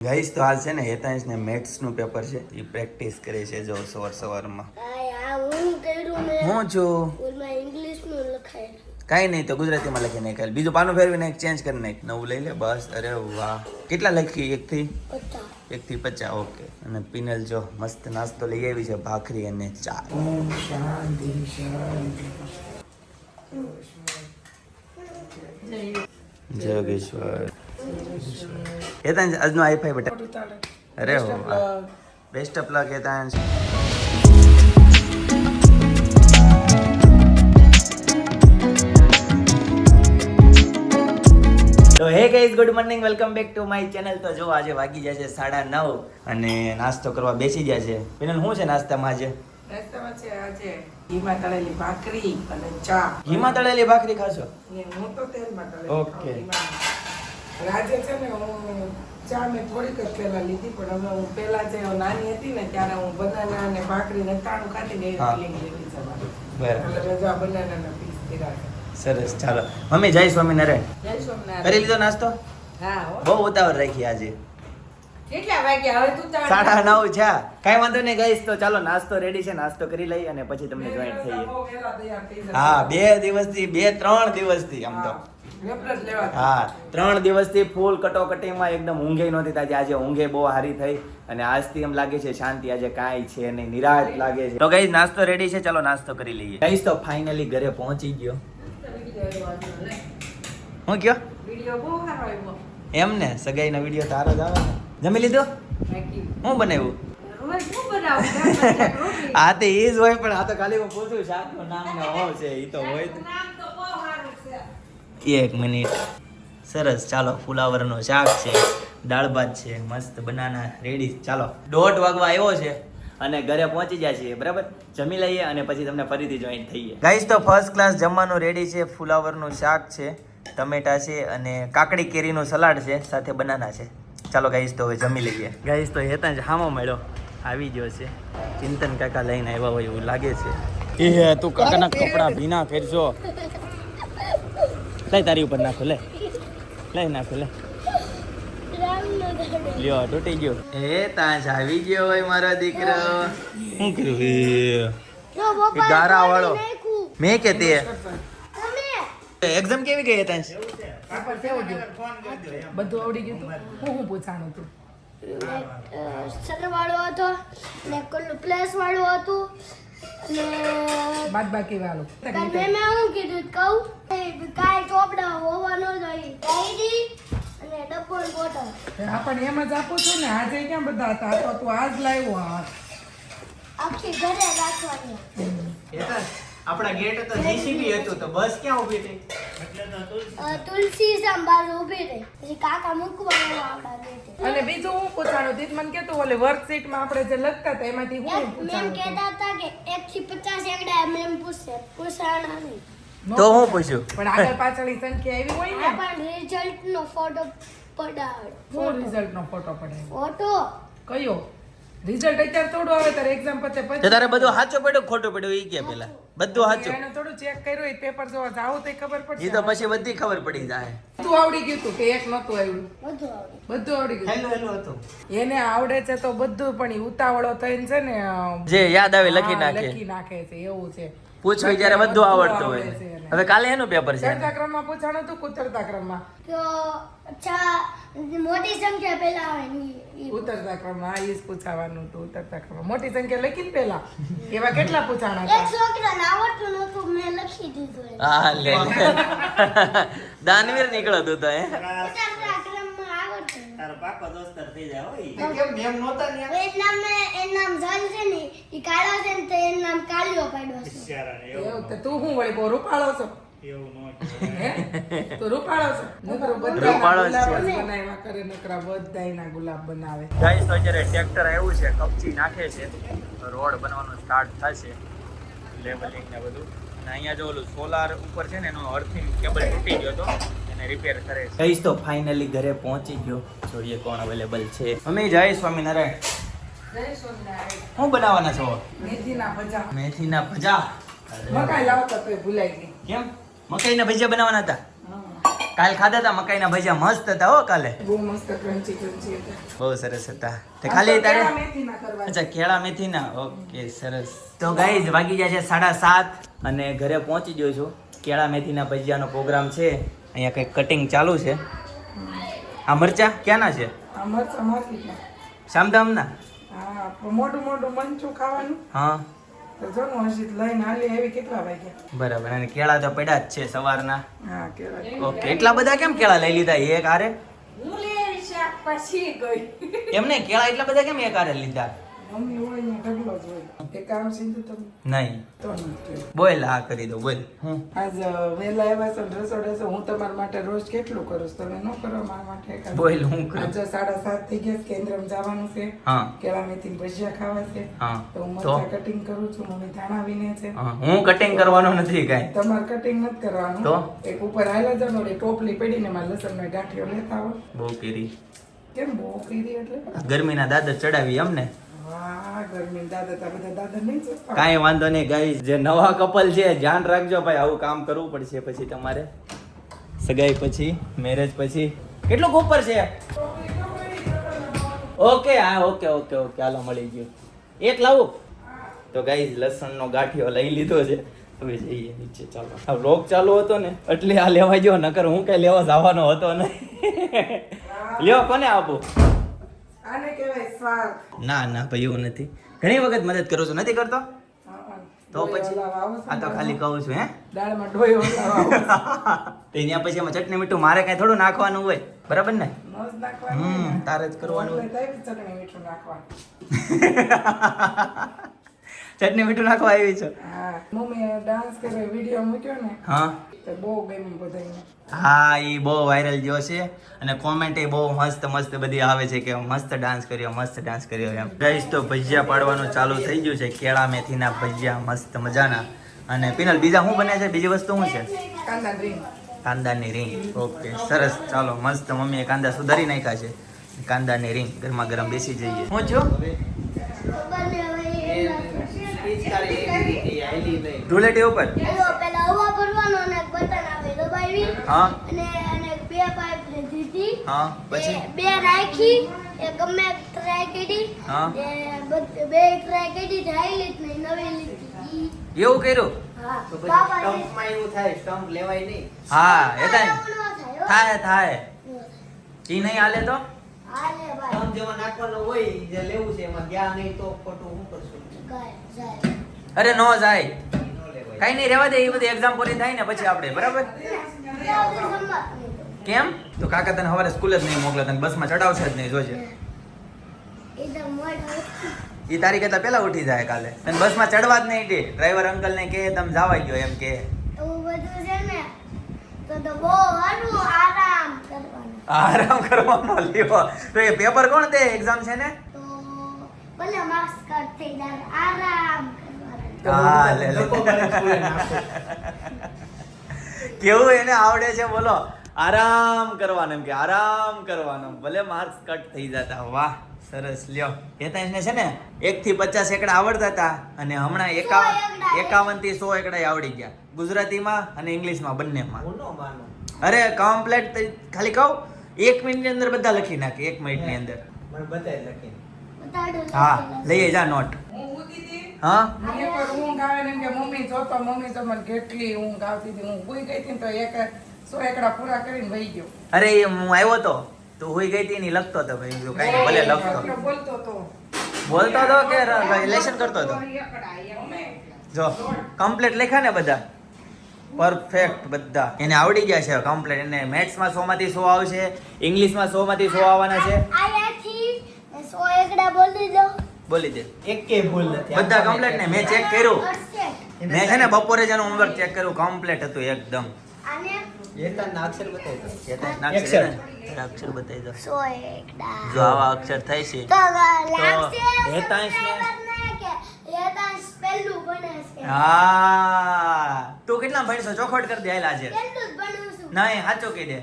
Guys તો હાલ છે ને હેતાંશ ને મેથ્સનું પેપર છે. એ પ્રેક્ટિસ કરે છે જો સવાર સવારમાં. હું કર્યું મેં? છું? કાંઈ નહીં તો ગુજરાતીમાં લખી નાખેલ બીજું પાનું ફેરવીને એક ચેન્જ કરી નાખ. નવું લઈ લે બસ. અરે વાહ. કેટલા લખી? એક થી પચાસ. એક થી પચાસ ઓકે. અને પિનલ જો મસ્ત નાસ્તો લઈ આવી છે ભાખરી અને ચા જય યોગેશ્વર હેતાંશ આજનો આઈફાઈ બટા અરે હો બેસ્ટ ઓફ લક કેતાન. તો hey guys good morning welcome back to my channel તો જો આજે વાગી જાય છે સાડા નવ અને નાસ્તો કરવા બેસી ગયા છે. પિનલ શું છે નાસ્તામાં આજે? નાસ્તામાં છે આજે ઘીમાં તળેલી ભાખરી અને ચા. ઘીમાં તળેલી ભાખરી ખાશો? હું તો તેલમાં તળેલી ઓકે. અને આજે છે ને હું ચા મેં થોડીક જ પહેલાં લીધી પણ હવે હું પહેલાં જે નાની હતી ને ત્યારે હું બનાના અને ભાખરી ને તાણું ખાતી ને હા. એવી લેવી છે. બરાબર. એટલે જો આ બનાનાના piece કર્યા સરસ ચાલો. મમ્મી જય સ્વામિનારાયણ. જય સ્વામિનારાયણ. કરી લીધો નાસ્તો? હા. બહુ ઉતાવળ રાખી આજે કેટલા વાગ્યા હવે તું તાણ. સાડા નવ છે. કઈ વાંધો નહીં ગઈશ તો ચાલો નાસ્તો રેડી છે નાસ્તો કરી લઈ અને પછી તમને જોઈન્ટ થઈએ. હા બે દિવસથી બે ત્રણ દિવસથી આમ તો. હા. ત્રણ દિવસથી ફૂલ કટોકટીમાં એકદમ ઊંઘે નહોતી તાજી. આજે ઊંઘે બહુ સારી થઈ અને આજથી એમ લાગે છે શાંતિ આજે કાંઈ છે નહીં નિરાશ લાગે છે. તો ગઈ નાસ્તો રેડી છે ચાલો નાસ્તો કરી લઈએ. ગઈશ તો ફાઇનલી ઘરે પહોંચી ગયો. હું કયો? એમ ને સગાઈના વીડિયો તારો જ આવે ને? જમી લીધું? હું બનાવ્યું? હા તો એ જ હોય પણ આ તો ખાલી હું પૂછું શાકનું નામ ને હો છે એ તો હોય એક મિનિટ. સરસ ચાલો ફુલાવરનો શાક છે દાળ ભાત છે મસ્ત બનાના રેડી ચાલો દોઢ વાગવા આવ્યો છે અને ઘરે પહોંચી જાય છીએ બરાબર? જમી લઈએ અને પછી તમને ફરીથી જોઈન થઈએ. ગાઈસ તો ફર્સ્ટ ક્લાસ જમવાનું રેડી છે ફુલાવરનું શાક છે ટમેટા છે અને કાકડી કેરીનું સલાડ છે સાથે બનાના છે. ચાલો ગાઈશ તો હવે જમી લઈએ. ગાઈશ તો હેતા જ હામો મળ્યો. આવી ગયો છે. ચિંતન કાકા લઈને આવ્યા હોય એવું લાગે છે. એ હે તું કાકાના કપડાં ભીના ફેરજો લઈ તારી ઉપર નાખો લે. લઈ નાખો લે. લ્યો તૂટી ગયો. એ તાંજ આવી ગયો હોય મારો દીકરો. શું કર્યું? ગારા વાળો. મેં કે તે? તમે? એક્ઝામ કેવી ગઈ તાંજ? પાપડ કેવું ગયું બધું આવડી ગયું હું હું પૂછાણું હતું સરવાળો હતો ને કોલું પ્લસ વાળું હતું ને બાદ બાકી વાળું મેં મેં શું કીધું કહું? કાંઈ ચોપડા હોવાનો ન જોઈએ ડાયરી અને ડબ્બો ને બોટલ આપણને એમ જ આપું છું ને આજે ક્યાં બધા હતા? તો તું આજ લાવ્યો આ આખી ઘરે રાખવાની. આપણા ગેટ તો જીસીબી હતું તો બસ ક્યાં ઊભી હતી તુલસી સંભાળ ઊભી રહી. પછી કાકા મૂકવાનું આપણા ગેટ અને બીજું હું પૂછાણું તીજ મને કેતો ઓલે વર્કશીટમાં આપણે જે લખતા હતા એમાંથી હું મેમ કહેતા હતા કે એક થી પચાસ એકડા મેમ પૂછે પૂછાણા નહીં. તો હું પૂછ્યું. પણ આગળ પાછળની સંખ્યા એવી હોય ને. પણ રિઝલ્ટ નો ફોટો પડાવ. શું રિઝલ્ટ નો ફોટો પડાવ ફોટો કયો? રિઝલ્ટ અત્યારે થોડું આવે તારે એક્ઝામ પતે પછી. તારે બધું સાચો પડ્યો ખોટો પડ્યો એ કે પેલા. બધું સાચું. એને થોડું ચેક કર્યું એ પેપર જો જાવ તો ખબર એ તો પછી બધી ખબર પડી જાય. તું આવડી ગયું તું કે એક નતું આવ્યું. બધું આવડે બધું આવડી ગયું. હેલો હેલો હતું. એને આવડે છે તો બધું પણ એ ઉતાવળો થઈને છે ને જે યાદ આવે લખી નાખે. લખી નાખે છે એવું છે. પૂછો જ્યારે બધું આવડતું હોય. હવે કાલે એનું પેપર છે. ચડતા ક્રમમાં પૂછાણું તું કુતરતા ક્રમમાં. તો અચ્છા મોટી સંખ્યા પહેલા આવે ઉતરતા ક્રમમાં આ ઈસ પૂછાવાનું હતું ઉતરતા ક્રમમાં. મોટી સંખ્યા લખીને પહેલા. એવા કેટલા પૂછાણા એક હતા છોકરાને આવડતું નતું મેં લખી દીધું હા લે દાનવીર નીકળો તું તો હે. ઉતારતા. તારો પાકો દોસ્તર થઈ જાય હોય એનું નામ મેં- એનું નામ જલ છે ને ઈ કાળો છે ને તો એનું નામ કાલિયો પાડ્યો છે એવું તો તું શું વળી બહુ રૂપાળો છો? હે? તું રૂપાળો છો? નકરો બધાયના ગુલાબ છે. બનાવ્યા કરે નકરા બધાયના ગુલાબ બનાવે. ગાઈસ તો અત્યારે ટ્રેક્ટર આવ્યું છે કપચી નાખે છે. રોડ બનવાનું સ્ટાર્ટ થશે. લેવલિંગ ને બધું. અને અહીંયા જો ઓલું સોલાર ઉપર છે ને એનો અર્થિંગ કેબલ તૂટી ગયો તો એને રિપેર કરે છે. ગાઈસ તો ફાઇનલી ઘરે પહોંચી ગયો. જોઈએ કોણ અવેલેબલ છે. અમે જય સ્વામિનારાયણ. શું બનાવવાના છો? મેથીના ભજા. મેથીના ભજા. મકાઈ લાવતા તો ભૂલાઈ ગઈ. કેમ? મકાઈના ભજીયા બનાવવાના હતા? કાલ ખાધા હતા મકાઈના ભજીયા મસ્ત હતા હો કાલે. બહુ મસ્ત ક્રન્ચી ક્રન્ચી હતા. બહુ સરસ હતા. તે ખાલી તારે? અચ્છા કેળા મેથીના. ઓકે સરસ. તો ગાઈઝ વાગી જાય છે સાડા સાત અને ઘરે પહોંચી ગયો છું. કેળા મેથીના ભજીયાનો પ્રોગ્રામ છે. અહીંયા કંઈક કટિંગ ચાલુ છે. આ મરચા ક્યાંના છે? આ મરચાં માર્કેટમાં શામધામના? હા મોટું મોટું મંચું ખાવાનું. હા. તો જો ને હજી લઈને હાલી એવી કેટલા વાગ્યા? બરાબર અને કેળા તો પડ્યા જ છે સવારના. હા કેળા ઓકે એટલા બધા કેમ કેળા લઈ લીધા? એક આરે હું લેવી શાક પછી ગઈ. એમ કેળા એટલા બધા કેમ એક આરે લીધા? મમ્મી હોય ને ઢગલો જ હોય. એક કામ સીધું તમે. નહીં. તો નથી બોલ હા કરી દો બોલ. હું? આજ વહેલા આવ્યા છો ને છો હું તમારા માટે રોજ કેટલું કરું તમે ન કરો મારા માટે બોલ હું કરું? આજે સાડા સાત થઈ ગયા છે, કેન્દ્રમાં જવાનું છે. કેળા મેથી ભજીયા ખાવા છે. તો હું તો? કટિંગ કરું છું મમ્મી ધાણા વીને છે. હું. કટિંગ કરવાનો નથી કાંઈ. તમારે કટિંગ નથી કરવાનું. તો? એક ઉપર હાલા જાવ ને ઓલી ટોપલી પડીને મારે લસણનો ગાંઠિયો લેતા આવો. બહુ કરી કેમ બહુ કેરી એટલે? ગરમીના દાદર ચડાવી અમને. કાંઈ વાંધો નહીં ગાઈસ જે નવા કપલ છે ધ્યાન રાખજો ભાઈ આવું કામ કરવું પડશે પછી તમારે. સગાઈ પછી મેરેજ પછી. કેટલું કોપર છે? ઓકે હા ઓકે ઓકે ઓકે હાલો મળી ગયું. એક લાવું? તો ગાઈસ લસણનો ગાંઠિયો લઈ લીધો છે. હવે જઈએ નીચે ચાલો. આ રોગ ચાલુ હતો ને એટલે આ લેવા ગયો નકર હું કઈ લેવા જવાનો હતો નહીં. લ્યો કોને આપું? આને કહેવાય સ્વાદ ના ના ભાઈ એવું નથી. ઘણી વખત મદદ કરું છું. નથી કરતો. તો પછી આ તો ખાલી કહું છું હે? દાળમાં ડોયો તો ત્યાં પછી એમાં ચટણી મીઠું મારે કાંઈ થોડું નાખવાનું હોય. બરાબર ને? હમ, તારે જ કરવાનું. હોય. ચટણી મીઠું નાખવાનું. ચટણી મીઠું નાખવા આવી છો? હા. મમ્મીએ ડાન્સ કરે વિડિયો મૂક્યો ને હા. તો બહુ ગમ્યું બધાને હા એ બહુ વાયરલ ગયો છે. અને કોમેન્ટ એ બહુ મસ્ત મસ્ત બધી આવે છે કે મસ્ત ડાન્સ કર્યો મસ્ત ડાન્સ કર્યો એમ. ગઈશ તો ભજીયા પાડવાનું ચાલુ થઈ ગયું છે. કેળા મેથીના ભજીયા મસ્ત મજાના. અને પિનલ બીજા શું બને છે? બીજી વસ્તુ શું છે? કાંદા ડ્રીમ કાંદાની રીંગ ઓકે સરસ. ચાલો મસ્ત મમ્મીએ કાંદા સુધારી નાખ્યા છે. કાંદાની રીંગ ગરમા ગરમ બેસી જઈએ. હું છું? ધૂળેટી ઉપર? પેલા હવા ભરવાનો અને બટન આવે દબાવી હા. અને અને બે પાઇપ લીધી હા પછી? બે- રાખી એ ગમે ટ્રાય કરી. હા. બે ટ્રાય કરી જાય જ નહીં નવી લીધી. એવું કર્યું? હા. તો પછી સ્ટમ્પમાં એવું થાય સ્ટમ્પ લેવાય નહીં. હા એ થાય. થાય ઈ નહીં હાલે તો? હાલે ભાઈ. સ્ટમ્પ જેમાં નાખવાનો હોય જે લેવું છે એમાં ગયા નહીં તો ખોટું હું કરશું? જાય. અરે નો જાય. કઈ નહીં, રહેવા દે, એ બધી એક્ઝામ પૂરી થાય ને પછી આપણે, બરાબર. કેમ? તો કાકા તને સવારે સ્કૂલ જ નહીં મોકલે, તને બસમાં ચડાવશે જ નહીં, જોજે. એ તારી કરતા પેલા ઉઠી જાય કાલે. તને બસમાં ચડવા જ નહીં દે. ડ્રાઈવર અંકલ ને કે તમે જવા ગયો એમ કે આરામ કરવાનો કરવાનો તો એ પેપર કોણ દે? એક્ઝામ છે ને? ભલે માર્ક્સ કટ થઈ જાય. આરામ. હા, લે, લે. કેવું એને આવડે છે બોલો. આરામ કરવાનો એમ કે આરામ કરવાનો ભલે માર્ક્સ કટ થઈ જતા. વાહ સરસ. લ્યો. હેતાંશને છે ને એક થી પચાસ એકડા આવડતા હતા અને હમણાં એકાવન એકાવનથી સો એકડા આવડી ગયા. ગુજરાતીમાં અને ઇંગ્લિશમાં બંનેમાં. ન અરે કમ્પ્લેટ ખાલી કહું? એક મિનિટની અંદર બધા લખી નાખે એક મિનિટની અંદર. મને બતાવી લખીને બતાડું હા લઈએ જા નોટ હું? મને પર ઊંઘ આવે ને એમ કે મમ્મી જોતો મમ્મી તો મને કેટલી ઊંઘ આવતી હતી. હું ભૂઈ ગઈ હતી ને તો એક સો એકડા પૂરા કરીને વહી ગયો. અરે એ હું આવ્યો તો? તું હોઈ ગઈ હતી ને લખતો હતો ભાઈ જો કાંઈ ભલે લખતો. બોલતો તો બોલતો હતો કે લેશન કરતો હતો? જો કમ્પ્લીટ લખ્યા ને બધા? પરફેક્ટ બધા. એને આવડી ગયા છે કમ્પ્લીટ એને મેથ્સમાં સો માંથી સો આવશે ઇંગ્લિશમાં સો માંથી સો આવવાના છે. આયાથી સો એકડા બોલી દો. બોલી દે. એકે ભૂલ નથી. બધા કમ્પ્લીટ ને મેં ચેક કર્યું. મેં છે ને બપોરે જેનું હોમવર્ક ચેક કર્યું. કમ્પ્લીટ હતું એકદમ. આને અક્ષર બતાવી દો. જો આવા અક્ષર થાય છે. હા. તું કેટલા ભણશો ચોખવટ કરી દે હાલ આજે. જ નહીં સાચો કહી દે.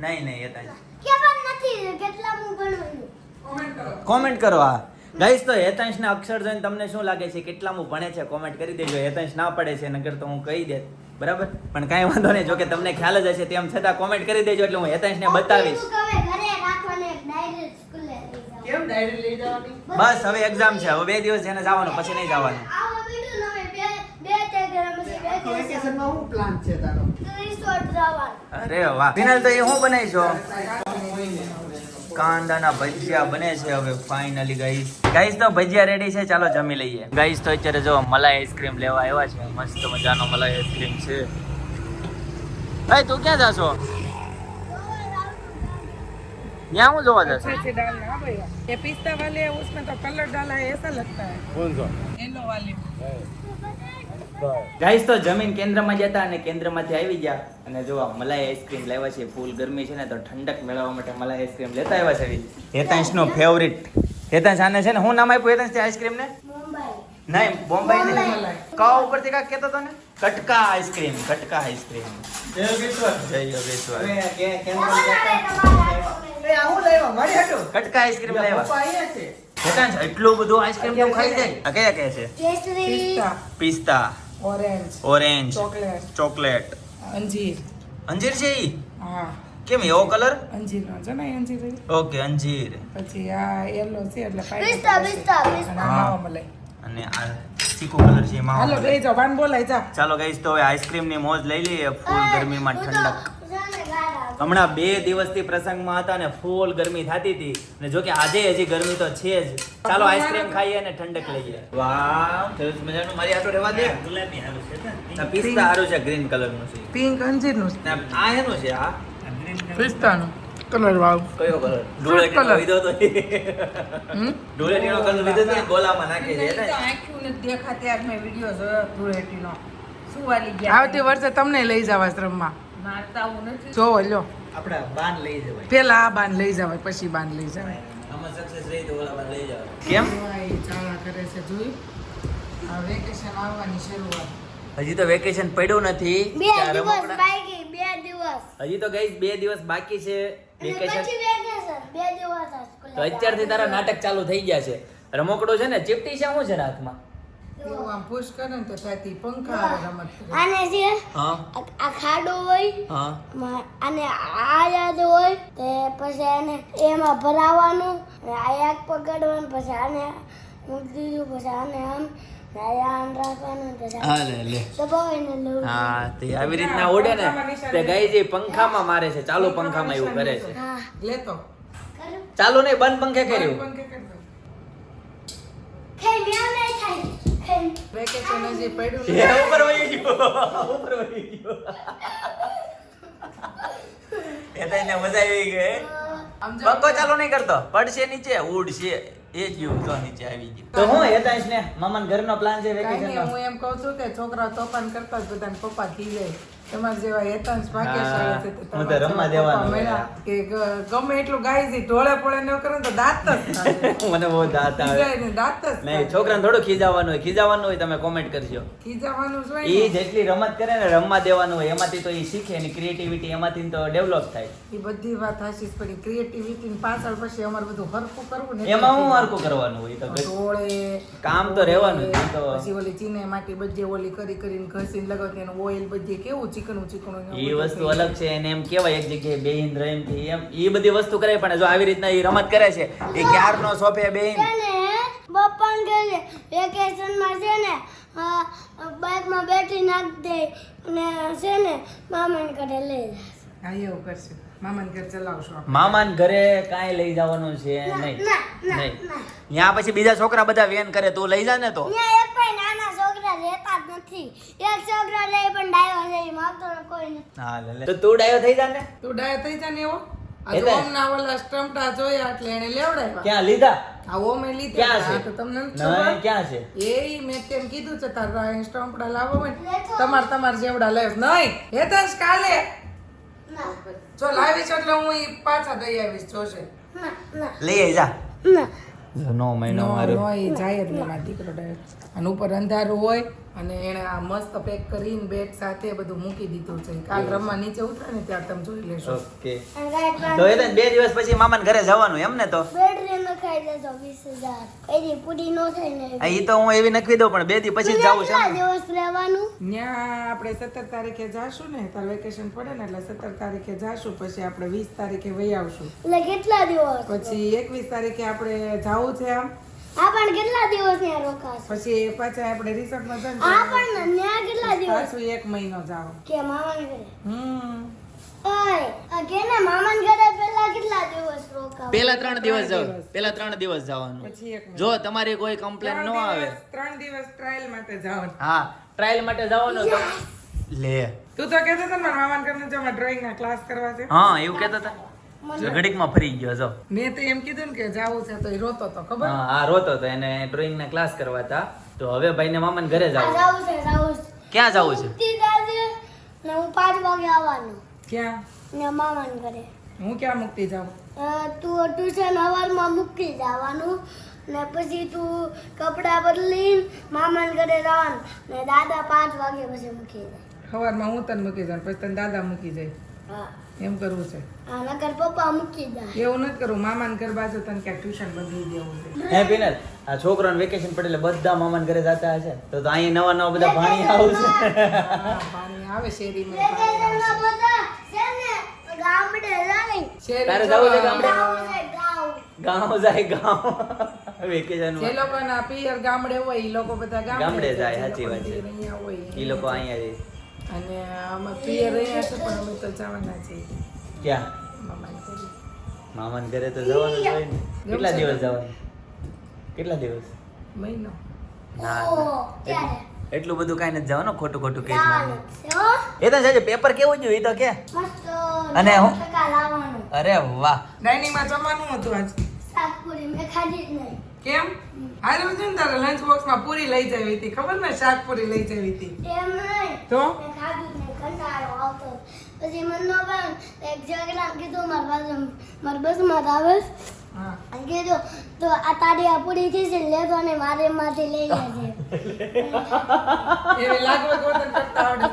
નહીં નહીં એ તારી કે પણ નથી કેટલા હું ભણવાનું કોમેન્ટ કરો કોમેન્ટ કરો આ. ગાઈસ તો હેતાંશ ના અક્ષર જોઈને તમને શું લાગે છે? કેટલામું ભણે છે? કોમેન્ટ કરી દેજો. હેતાંશ ના પડે છે નગર તો હું કહી દે. બરાબર? પણ કાંઈ વાંધો નહીં જો કે તમને ખ્યાલ જ હશે તેમ છતાં કોમેન્ટ કરી દેજો એટલે હું હેતાંશ ને બતાવીશ બસ હવે એક્ઝામ છે. હવે બે દિવસ જેને જવાનું પછી નહીં જવાનું. અરે વાહ. ફિનાલ તો એ હું બનાવીશો? કાંદાના ભજીયા બને છે હવે ફાઇનલી ગાઈસ ગાઈસ તો ભજીયા રેડી છે ચાલો જમી લઈએ ગાઈસ તો અત્યારે જો મલાઈ આઈસ્ક્રીમ લેવા આવ્યા છે મસ્ત મજાનો મલાઈ આઈસ્ક્રીમ છે ભાઈ તું ક્યાં જાશો ત્યાં હું જોવા જશો अच्छे अच्छे डालना हाँ भैया ये पिस्ता वाले है उसमें तो कलर डाला है ऐसा लगता है कौन सा येलो वाले ગાઈસ તો જમીન કેન્દ્રમાં જતા અને કેન્દ્રમાંથી આવી ગયા. અને જો મલાઈ આઈસ્ક્રીમ લાવ્યા છે ફૂલ ગરમી છે ને તો ઠંડક મેળવવા માટે મલાઈ આઈસ્ક્રીમ લેતા આવ્યા છે હેતાંશ નો ફેવરિટ હેતાંશ આને છે ને હું નામ આપ્યું હેતાંશ આઈસ્ક્રીમ ને નહીં બોમ્બે નહીં. કવા ઉપરથી કાંક કહેતો તો ને? કટકા આઈસ્ક્રીમ કટકા આઈસ્ક્રીમ. જય યોગેશ્વર. જય યોગેશ્વર. કટકા આઈસ્ક્રીમ લાવ્યા. હેતાંશ એટલું બધું આઈસ્ક્રીમ કેમ ખાઈ જાય? કયા કયા છે? પિસ્તા. ઓરેન્જ ઓરેન્જ ચોકલેટ ચોકલેટ અંજીર. અંજીર છે ઈ? હા. કેમ એવો કલર અંજીર નો છે ને અંજીર ઓકે અંજીર. પછી આ યેલો છે એટલે પિસ્તા પિસ્તા પિસ્તા મલાઈ અને આ ચીકુ કલર છે એમાં હાલો ગઈ જો વાન બોલાય જા. ચાલો ગાઈસ તો હવે આઈસ્ક્રીમની મોજ લઈ લઈએ. ફૂલ ગરમીમાં ઠંડક. હમણાં બે દિવસથી પ્રસંગમાં હતા ને ફૂલ ગરમી થતી હતી. ને જો કે આજે હજી ગરમી તો છે જ. ચાલો આઈસ્ક્રીમ ખાઈએ ને ઠંડક લઈએ. વાહ સરસ મજાનું. મારી આટો રહેવા દે. ગુલાબી હારું છે ને. પિસ્તા હારું છે ગ્રીન કલરનું છે. પિંક અંજીરનું છે. આ એનું છે આ. પિસ્તાનું. કલર વાળું કયો કલર? ડોળે કલર. લીધો તો. હમ? ધૂળેટીનો કલર લીધો તો ગોલામાં નાખી છે ને આવતી વર્ષે તમને લઈ જવા જોવો લ્યો. આપડા બાન લઈ જવાય. પેલા આ બાન લઈ જવાય પછી બાન લઈ જવાય. આમાં સક્સેસ રહી તો ઓલામાં લઈ જવાય. કેમ? ચાલા કરે છે જોઈ આ વેકેશન આવવાની શરૂઆત. હજી તો વેકેશન પડ્યું નથી. બે દિવસ બાકી બે દિવસ. હજી તો ગઈ બે દિવસ બાકી છે વેકેશન બે દિવસ તો અત્યારથી તારા નાટક ચાલુ થઈ ગયા છે. રમકડો છે ને ચીપટી છે શું છે ને હાથમાં એવું આમ પુશ કરે ને તો ત્યાંથી પંખા હારે રમત આને છે આ આ ખાડો હોય અને આ યાદ હોય તે પછી આને એમાં ભરાવાનું આ એક પકડવાનું પછી આને મૂકી દીધું પછી આને આમ ને આ આમ રાખવાનું પછી હા લે લે. દબાવીને લઉં. હા તે આવી રીતના ઓડે ને તે ગાઈ પંખામાં મારે છે ચાલુ પંખામાં એવું કરે છે. હા. લેતો કરું. ચાલુ નહીં બંધ પંખે કર્યું. વેકેશન હજી પડ્યું એ. ઉપર વહી ગયો ઉપર વહી ગયો એ તો એને મજા આવી ગઈ પંખો ચાલુ નહીં કરતો પડશે નીચે ઉડશે એ જ તો નીચે આવી ગયું તો હું હેતાંશ ને મામાના ઘરનો પ્લાન છે હું એમ કહું છું કે છોકરા તોફાન કરતા જ બધાને પપ્પા થઈ જાય તમારા જેવા હેતાંશ ભાગ્યશાળી હું. તો રમવા જેવા દેવાનો પપ્પા મળ્યા કે ગમે એટલું ગાય છે ઢોળે પોળે ન કરે તો દાંત જ મને બહુ દાંત આવે. દાંત જ નહીં છોકરાને થોડું ખીજાવાનું હોય ખીજાવાનું હોય તમે કોમેન્ટ કરજો. ખીજાવાનું એ જેટલી રમત કરે ને રમવા દેવાનું હોય એમાંથી તો એ શીખે ને ક્રિએટિવિટી એમાંથી તો ડેવલપ થાય. એ બધી વાત જ પડી. ક્રિએટિવિટી પાછળ પછી અમારે બધું હરખું કરવું ને એમાં હું હરખું કરવાનું હોય તો ઓળે ઢોળે કામ તો રહેવાનું પછી ઓલી ચીને માટી બધી ઓલી કરી કરીને ઘસીને લગાવતી એનું ઓઇલ બધી કેવું ચીકણું ચીકણું એ વસ્તુ અલગ છે એને એમ કેવાય એક જગ્યાએ બેહીન રહીમથી એમ એ બધી વસ્તુ કરે પણ જો આવી રીતના એ રમત કરે છે એ ક્યારનો સોફે બેહીન? છે ને પપ્પાને કહે છે છે ને બાઇકમાં બેઠી નાખ દે અને છે ને મામાને ઘરે લઈ જાય હા એવું કરશે. મામાને ઘર ચલાવશો મામાન ઘરે કાંઈ લઈ જવાનું છે નહીં ના, ના, નહીં. ના. ત્યાં પછી બીજા છોકરા બધા વેન કરે તું લઈ જા ને તો. એક નાના રહેતા જ નથી. એક છોકરો લે પણ ડાયો છે એ માગતો કોઈ નથી. હા લે લે. તો તું ડાયો થઈ જા ને તું ડાયો થઈ જા ને એવો? આ એટલે? તો. ઓમના ઓલા સ્ટમ્પટા જોયા એટલે એને લેવડાવ્યા. ક્યાં લીધા? આ ઓમે લીધા ક્યાં છે? તો તમને ખબર? ક્યાં છે? એ મેં તેમ કીધું છે તારા સ્ટમ્પડા લાવો હોય ને તમાર તમાર જેવડા લાવ નહીં તો કાલે. ના. જો લાવીશ એટલે હું ઈ પાછા દઈ આવીશ જોશે ના ના. લઈ આવી જા. ના. નો મહિનો મારો. જાય જ નહીં મારો દીકરો અને ઉપર અંધારું હોય અને એણે આ મસ્ત પેક કરીને બેગ સાથે બધું મૂકી દીધું છે. કાલ રમવા નીચે ઉતરે ને ત્યાં તમે જોઈ લેશો ઓકે. તો એ બે દિવસ પછી મામાને ઘરે જવાનું એમ ને તો? બેટરી ન ખાઈ દેતો વીસ હજાર. એની પૂરી ન થાય ને આ ઈ તો હું એવી નખવી દઉં પણ બે દી પછી જવું છે ત્યાં આપણે સત્તર તારીખે જાશું ને તાર વેકેશન પડે ને એટલે સત્તર તારીખે જાશું પછી આપણે વીસ તારીખે વહી આવશું. એટલે કેટલા દિવસ? પછી એકવીસ તારીખે આપણે જાવું છે આમ. આ પણ કેટલા દિવસ ત્યાં રોકાશ? પછી એ પાછા આપણે રિસોર્ટમાં જઈને આ પણ ત્યાં કેટલા દિવસ? પાછું એક મહિનો જાવ કે મામાને ઘરે? હમ. ઓય આ કે મામાને ઘરે પહેલા કેટલા દિવસ રોકાવ? પેલા ત્રણ દિવસ ત્રણ જવું દિવસ. દિવસ જવાનું. પછી એક મહિનો. જો તમારી કોઈ કમ્પ્લેન ન આવે. દિવસ- ત્રણ દિવસ ટ્રાયલ માટે જવાનું. હા ટ્રાયલ માટે જવાનું તો લે. તું તો કહેતો હતો મારા મામાના ઘરને જો ડ્રોઈંગ ના ક્લાસ કરવા છે. હા એવું કહેતા હતા. ઘડીકમાં ફરી ગયો જો. મેં તો એમ કીધું કે જાવું છે તો એ રોતો તો ખબર? હા આ રોતો હતો એને ડ્રોઈંગ ના ક્લાસ કરવા હતા. તો હવે ભાઈને મામાને ઘરે જવું. જાવું છે જાવું છે. ક્યાં જાવું છે? ને હું 5 વાગે આવવાનું. ક્યાં? ને મામાને ઘરે. હું ક્યાં મુક્તિ જાઉં? તું ટ્યુશન સવારમાં મૂકી જવાનું. ને પછી તું કપડા બદલી મામા મામાને ઘરે જવાનું. ને દાદા પાંચ વાગે પછી મૂકી જાય. સવારમાં હું તને મૂકી જાઉં પછી તને દાદા મૂકી જાય. હા. એમ કરવું છે? આ નકર પપ્પા મૂકી જાય. એવું નથી કરવું. મામાને ઘર છે તને ક્યાંક ટ્યુશન બદલી દેવું છે. હે પિનલ આ છોકરાને વેકેશન પડે એટલે બધા મામાને ઘરે જતા હશે. તો તો અહીં નવા નવા બધા ભાણી આવશે હા, પાણી આવે શેરીમાં પાણી આવે. વેકેશનમાં બધા છે ને ગામડે જાય શેરી તારે જવું છે ગામડે? ગામ છે ગામ. ગામ જાય ગામ. વેકેશન જે લોકોના પિયર ગામડે હોય એ લોકો બધા ગામડે જાય, સાચી વાત છે. અહીંયા હોય એ લોકો અહીંયા રહે અને આમાં પિયર રહ્યા છે પણ અમે તો જવાના છીએ. ક્યાં? મામાને ઘરે. મામાને ઘરે તો જવાનું જ હોય ને. કેટલા દિવસ? જવાનું? કેટલા દિવસ? મહિનો. ના એટલું બધું કાંઈ નથી જવાનું ખોટું ખોટું કેસ જવાનું છે, હો. એ તો છે પેપર કેવું જોયું એ તો કે. અને હું- અરે વાહ. ડાઇનિંગમાં જમવાનું હતું આજ. શાકપુરી મેં ખાધી જ નહીં. કેમ? હાલ ને તારે લંચ બોક્સમાં પૂરી લઈ જવી હતી. ખબર ને? શાક પૂરી લઈ જવી હતી. એમ નહીં. તો? કંટાળો આવતો. પછી મનનો નો ભાવે એક જગ્યા કીધું મારા પાસે મારા બસમાં આવે. હા. કીધું તો આ તારી આ પૂરી થઈ છે લેતો ને મારે માંથી લઈ લેજે. એવી લાગવગ વતન કરતા આવડે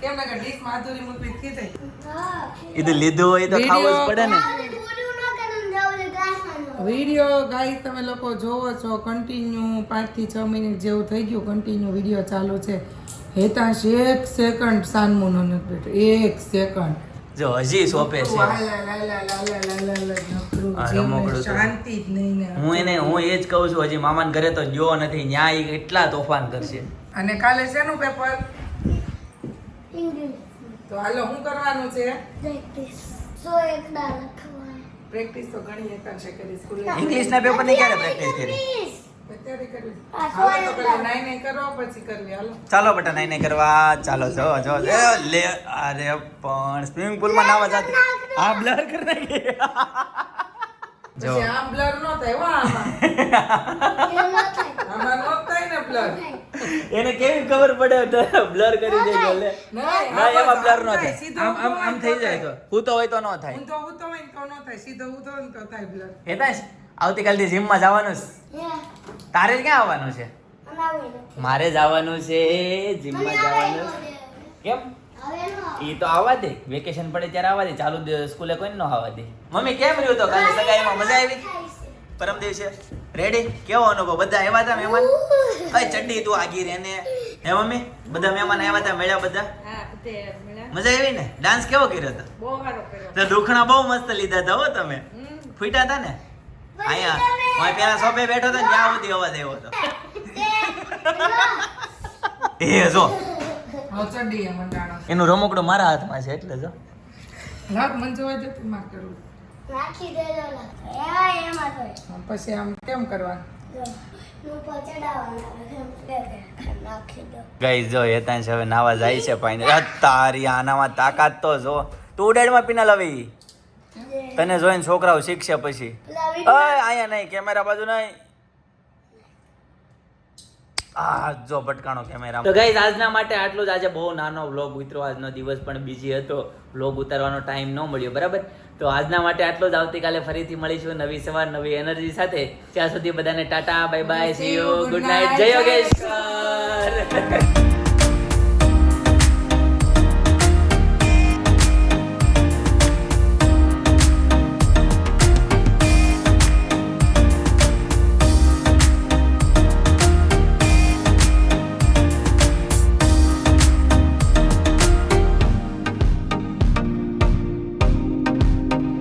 કેમ? ના કે ડીશમાં અધૂરી મૂકવી થઈ. જાય હા એ તો લીધું હોય તો ખાવું જ પડે ને આવડે પૂરું ન કરીને જાવું છે ક્લાસમાં ન. વીડિયો ગાઈ તમે લોકો જોવો છો કન્ટિન્યુ પાંચથી છ મિનિટ જેવું થઈ ગયું. કન્ટિન્યુ વીડિયો ચાલુ છે. હેતાંશ એક સેકન્ડ સાનમુનો નથી બેઠો. એક સેકન્ડ જો હજી સોંપે છે. શાંતિ જ નહીં હું એને હું એ જ કહું છું હજી મામાને ઘરે તો ગયો નથી ન્યાય એટલા તોફાન કરશે. અને કાલે શેનું પેપર તો હાલો શું કરવાનું છે? સો એકડા લખવાનું પ્રેક્ટિસ તો ઘણી એકાંશે કરી સ્કૂલે પેપરની ક્યારે પ્રેક્ટિસ કરી? ચાલો પેલા નાઈ નાઈ કરો પછી કરવી. હાલો. ચાલો બેટા નહીં નહીં કરવા. ચાલો જો જો લે અરે પણ સ્વિમિંગ પુલમાં નાવા જાતી. આ બ્લર કરી નાખી. જો આમ બ્લર નો થાય વા આમાં એ ન થાય. આમાં નો થાય ને બ્લર એને કેવી ખબર પડે બ્લર કરી દે જો ના એમાં બ્લર નો થાય આમ આમ આમ થઈ જાય તો. હું તો હોય તો ન થાય. ઊંધો ઊંધો હોય તો નો થાય. સીધો ઊંધો હોય તો થાય બ્લર હેતાશ આવતીકાલથી જીમમાં જવાનું છે તારે જ ક્યાં આવવાનું છે. મારે જવાનું છે જીમમાં જવાનું. કેમ? હવે ન આવે. ઈ તો આવવા દે. વેકેશન પડે ત્યારે આવવા દે. ચાલુ સ્કૂલે કોઈ ન આવવા દે. મમ્મી કેમ રહ્યું તો કાલે? સગાઈમાં મજા આવી. પરમ દિવસે રેડી કેવો અનુભવ? બધા આવ્યા હતા મહેમાન? અય ચડ્ડી તું આગી રે ને હે મમ્મી? બધા મહેમાન આવ્યા હતા મેળા બધા? મજા આવી ને? ડાન્સ કેવો કર્યો હતો? બહુ સારો કર્યો. તો દુખણા બહુ મસ્ત લીધા હતા હો તમે. ફૂટ્યા હતા ને? અહીંયા હું પેલા સોફે બેઠો હતો ને ત્યાં સુધી અવાજ આવ્યો હતો. એ જો. એનું રમકડું મારા હાથમાં છે એટલે જો. રાત મન જોવા જતી માર કરવું. નાખી દેજો લા. એવા એમાં તો. પછી આમ કેમ કરવા? જો હેતાંશ હવે નાવા જાય છે પાઈને તારી આનામાં તાકાત તો જો. તું ઉડાડમાં પીના લવી? તને જોઈને છોકરાઓ શીખશે પછી. અહીંયા નહીં કેમેરા બાજુ નહીં. જો ભટકાણો કેમેરા તો ગાઈઝ આજના માટે આટલું જ. આજે બહુ નાનો વ્લોગ ઉતરો આજનો દિવસ પણ બીજી હતો. વ્લોગ ઉતારવાનો ટાઈમ ન મળ્યો બરાબર? તો આજના માટે આટલું જ. આવતીકાલે ફરીથી મળીશું નવી સવાર નવી એનર્જી સાથે. ત્યાં સુધી બધાને Tata bye bye see you good night જય યોગેશ્વર.